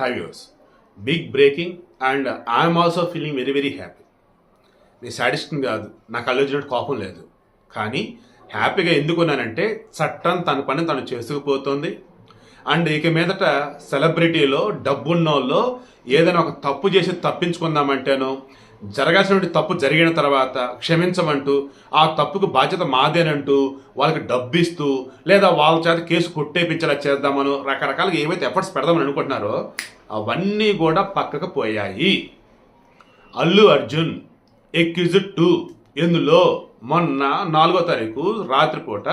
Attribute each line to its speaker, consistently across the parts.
Speaker 1: Hi views big breaking and I'm also feeling very very happy నేను satisfying కాదు. నాకు అల్లు కోపం లేదు. కానీ హ్యాపీగా ఎందుకున్నానంటే చట్టం తన పని తను చేసుకుపోతుంది. అండ్ ఇక మీదట సెలబ్రిటీలో డబ్బున్నోళ్ళో ఏదైనా ఒక తప్పు చేసి తప్పించుకుందామంటేనో జరగాల్సినటువంటి తప్పు జరిగిన తర్వాత క్షమించమంటూ ఆ తప్పుకు బాధ్యత మాదేనంటూ వాళ్ళకి డబ్బిస్తూ లేదా వాళ్ళ చేత కేసు కొట్టేపించేలా చేద్దామను రకరకాలుగా ఏవైతే ఎఫర్ట్స్ పెడదామని అనుకుంటున్నారో అవన్నీ కూడా పక్కకు పోయాయి. అల్లు అర్జున్ ఎక్యూజ్ టూ ఇందులో మొన్న నాలుగో తారీఖు రాత్రిపూట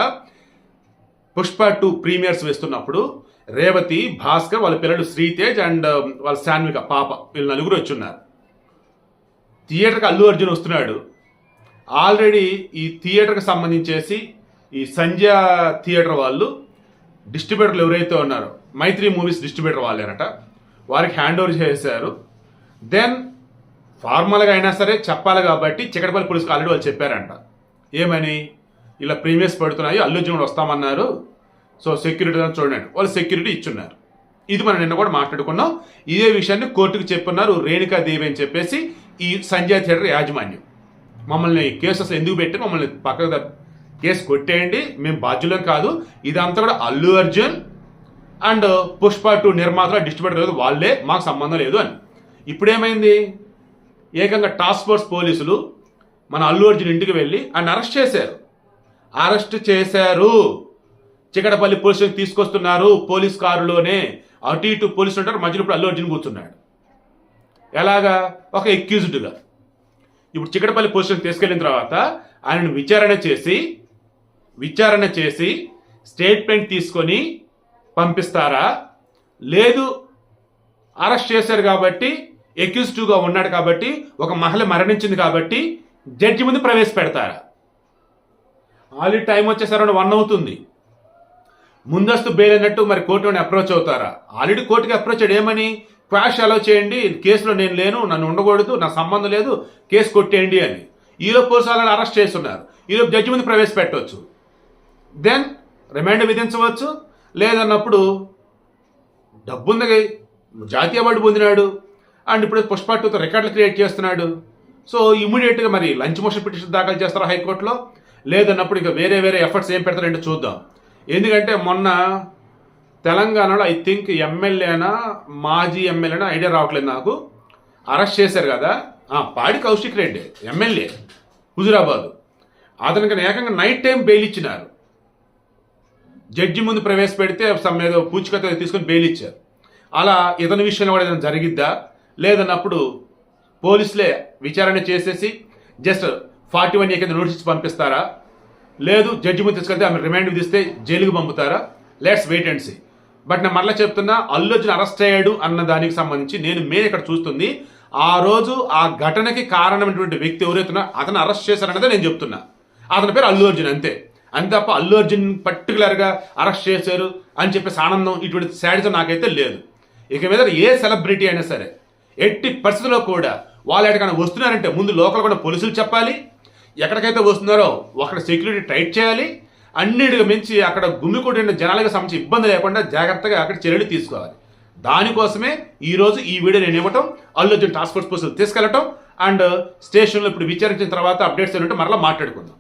Speaker 1: పుష్ప టూ ప్రీమియర్స్ వేస్తున్నప్పుడు రేవతి భాస్కర్ వాళ్ళ పిల్లలు శ్రీతేజ్ అండ్ వాళ్ళ శాన్విక పాప వీళ్ళు నలుగురు వచ్చి ఉన్నారు థియేటర్కి అల్లు అర్జున్ వస్తున్నాడు. ఆల్రెడీ ఈ థియేటర్కి సంబంధించేసి ఈ సంధ్య థియేటర్ వాళ్ళు డిస్ట్రిబ్యూటర్లు ఎవరైతే ఉన్నారో మైత్రి మూవీస్ డిస్ట్రిబ్యూటర్ వాళ్ళేనట వారికి హ్యాండ్ ఓవర్ చేశారు. దెన్ ఫార్మల్గా అయినా సరే చెప్పాలి కాబట్టి చికటపల్లి పోలీస్కి ఆల్రెడీ వాళ్ళు చెప్పారంట. ఏమని? ఇలా ప్రీమియస్ పడుతున్నాయి అల్లు అర్జున్ కూడా వస్తామన్నారు. సో సెక్యూరిటీ అని చూడండి వాళ్ళు సెక్యూరిటీ ఇచ్చున్నారు. ఇది మనం నిన్న కూడా మాట్లాడుకున్నాం. ఇదే విషయాన్ని కోర్టుకు చెప్పున్నారు రేణుకా దేవి అని చెప్పేసి ఈ సంజయ్ థియేటర్ యాజమాన్యం. మమ్మల్ని కేసెస్ ఎందుకు పెట్టి మమ్మల్ని పక్కకు కేసు కొట్టేయండి. మేము బాధ్యులం కాదు. ఇదంతా కూడా అల్లు అర్జున్ అండ్ పుష్ప టూ నిర్మాత డిస్ట్రిబ్యూటర్ లేదు వాళ్ళే. మాకు సంబంధం లేదు అని. ఇప్పుడేమైంది? ఏకంగా టాస్క్ ఫోర్స్ పోలీసులు మన అల్లు అర్జున్ ఇంటికి వెళ్ళి ఆయన అరెస్ట్ చేశారు. అరెస్ట్ చేశారు. చికటపల్లి పోలీస్ స్టేషన్ తీసుకొస్తున్నారు పోలీస్ కారులోనే. అటు ఇటు పోలీసులు ఉంటారు. మధ్యలో ఇప్పుడు అల్లు అర్జున్ కూర్చున్నాడు. ఎలాగా? ఒక ఎక్యూజ్డ్గా ఇప్పుడు చికటపల్లి పోలీస్ తీసుకెళ్ళిన తీసుకెళ్ళిన తర్వాత ఆయనను విచారణ చేసి విచారణ చేసి స్టేట్మెంట్ తీసుకొని పంపిస్తారా? లేదు అరెస్ట్ చేశారు కాబట్టి ఎక్యూజ్ ఉన్నాడు కాబట్టి ఒక మహిళ మరణించింది కాబట్టి జడ్జి ముందు ప్రవేశపెడతారా? ఆల్రెడీ టైం వచ్చేసరికి వన్ అవుతుంది. ముందస్తు బెయిల్ అన్నట్టు మరి కోర్టుని అప్రోచ్ అవుతారా? ఆల్రెడీ కోర్టుకి అప్రోచ్ ఏమని? క్వాష్ అలౌ చేయండి కేసులో నేను లేను నన్ను ఉండకూడదు నా సంబంధం లేదు కేసు కొట్టేయండి అని. ఈలోపు పోలీసు వాళ్ళని అరెస్ట్ చేస్తున్నారు. ఈలోపు జడ్జి ముందు ప్రవేశపెట్టవచ్చు. Then remand విధించవచ్చు. లేదన్నప్పుడు డబ్బుంది జాతీయ అవార్డు పొందినాడు. అండ్ ఇప్పుడు పుష్ప టూతో రికార్డులు క్రియేట్ చేస్తున్నాడు. సో ఇమీడియట్గా మరి లంచ్ మోషన్ పిటిషన్ దాఖలు చేస్తారా హైకోర్టులో? లేదన్నప్పుడు ఇంకా వేరే వేరే ఎఫర్ట్స్ ఏం పెడతారంటే చూద్దాం. ఎందుకంటే మొన్న తెలంగాణలో ఐ థింక్ ఎమ్మెల్యేనా మాజీ ఎమ్మెల్యేనా ఐడియా రావట్లేదు నాకు. అరెస్ట్ చేశారు కదా. పాడి కౌశిక్ రెడ్డి ఎమ్మెల్యే హుజురాబాద్. అతనికి ఏకంగా నైట్ టైం బెయిల్ ఇచ్చినారు. జడ్జి ముందు ప్రవేశపెడితే సమ్ ఏదో పూచికత తీసుకొని బెయిల్ ఇచ్చారు. అలా ఇతని విషయంలో కూడా ఏదైనా జరిగిద్దా? లేదన్నప్పుడు పోలీసులే విచారణ చేసేసి జస్ట్ ఫార్టీ వన్ ఏ కింద నోటీస్ పంపిస్తారా? లేదు జడ్జి ముందు తీసుకెళ్తే ఆమె రిమాండ్ విధిస్తే జైలుకు పంపుతారా? Let's wait and see. But నేను మరలా చెప్తున్నా అల్లు అర్జున్ అరెస్ట్ అయ్యాడు అన్న దానికి సంబంధించి నేను మెయిన్ ఇక్కడ చూస్తుంది ఆ రోజు ఆ ఘటనకి కారణమైనటువంటి వ్యక్తి ఎవరైతున్నా అతను అరెస్ట్ చేశారన్నదే నేను చెప్తున్నా. అతని పేరు అల్లు అర్జున్ అంతే. అంతే తప్ప అల్లు అర్జున్ పర్టికులర్గా అరెస్ట్ చేశారు అని చెప్పేసి ఆనందం ఇటువంటి శాడిజం నాకైతే లేదు. ఇక మీద ఏ సెలబ్రిటీ అయినా సరే ఎట్టి పరిస్థితుల్లో కూడా వాళ్ళు ఎక్కడికైనా వస్తున్నారంటే ముందు లోకల్ కూడా పోలీసులు చెప్పాలి ఎక్కడికైతే వస్తున్నారో అక్కడ సెక్యూరిటీ టైట్ చేయాలి అన్నిటికి మించి అక్కడ గుమ్మికొట్టిన జనాలకు సంబంధించి ఇబ్బంది లేకుండా జాగ్రత్తగా అక్కడ చర్యలు తీసుకోవాలి. దానికోసమే ఈరోజు ఈ వీడియో నేను ఇవ్వటం అల్లు అర్జున్ టాస్క్ ఫోర్స్ పోస్టులు తీసుకెళ్ళటం అండ్ స్టేషన్లో ఇప్పుడు విచారించిన తర్వాత అప్డేట్స్ ఏంటంటే మరలా మాట్లాడుకుందాం.